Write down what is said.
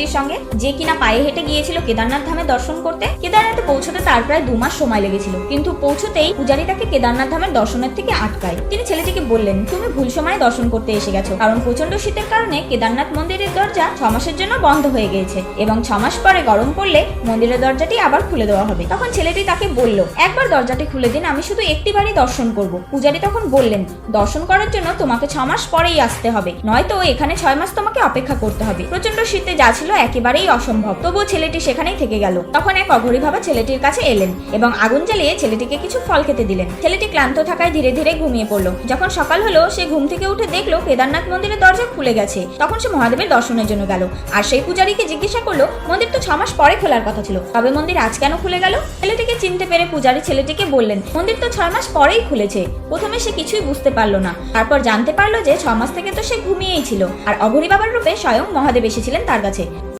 ছেলেটির সঙ্গে, যে কিনা পায়ে হেঁটে গিয়েছিল কেদারনাথ ধামে দর্শন করতে। কেদারনাথে পৌঁছতে তার প্রায় দু মাস সময় লেগেছিল, কিন্তু পৌঁছতেই পূজারী তাকে কেদারনাথ ধামের দর্শনের থেকে আটকায়। তিনি ছেলেটিকে বললেন, তুমি ভুল সময়ে দর্শন করতে এসে গেছো, কারণ প্রচণ্ড শীতের কারণে কেদারনাথ মন্দিরের দরজা ছ মাসের জন্য বন্ধ হয়ে গিয়েছে এবং ছ মাস পরে গরম পড়লে মন্দিরের দরজাটি আবার খুলে দেওয়া হবে। তখন ছেলেটি তাকে বলল, একবার দরজাটি খুলে দিন, আমি শুধু একটি বারই দর্শন করব। পূজারী তখন বললেন, দর্শন করার জন্য তোমাকে ছ মাস পরেই আসতে হবে, নয়তো এখানে ছয় মাস তোমাকে অপেক্ষা করতে হবে। প্রচণ্ড শীতে যা ছিল একেবারেই অসম্ভব। তবুও ছেলেটি সেখানেই থেকে গেল। তখন এক অঘরী বাবা ছেলেটির কাছে এলেন এবং আগুন জ্বালিয়ে ছেলেটিকে কিছু ফল খেতে দিলেন। ছেলেটি ক্লান্ত থাকায় ধীরে ধীরে ঘুমিয়ে পড়ল। যখন সকাল হলো, সে ঘুম থেকে উঠে দেখল কেদারনাথ মন্দিরের দরজা খুলে গেছে। তখন সে মহাদেবের দর্শনের জন্য গেল। আর সেই পূজারীকে জিজ্ঞাসা করল, মন্দির তো ছ মাস পরে খোলার কথা ছিল। তবে মন্দির আজ কেন খুলে গেল? ছেলেটিকে চিনতে পেরে পূজারী ছেলেটিকে বললেন, মন্দির তো ছয় মাস পরেই খুলেছে। প্রথমে সে কিছুই বুঝতে পারল না। তারপর জানতে পারল যে ছ মাস থেকে তো সে ঘুমিয়েই ছিল। আর অঘরী বাবার রূপে স্বয়ং মহাদেব এসেছিলেন তার কাছে।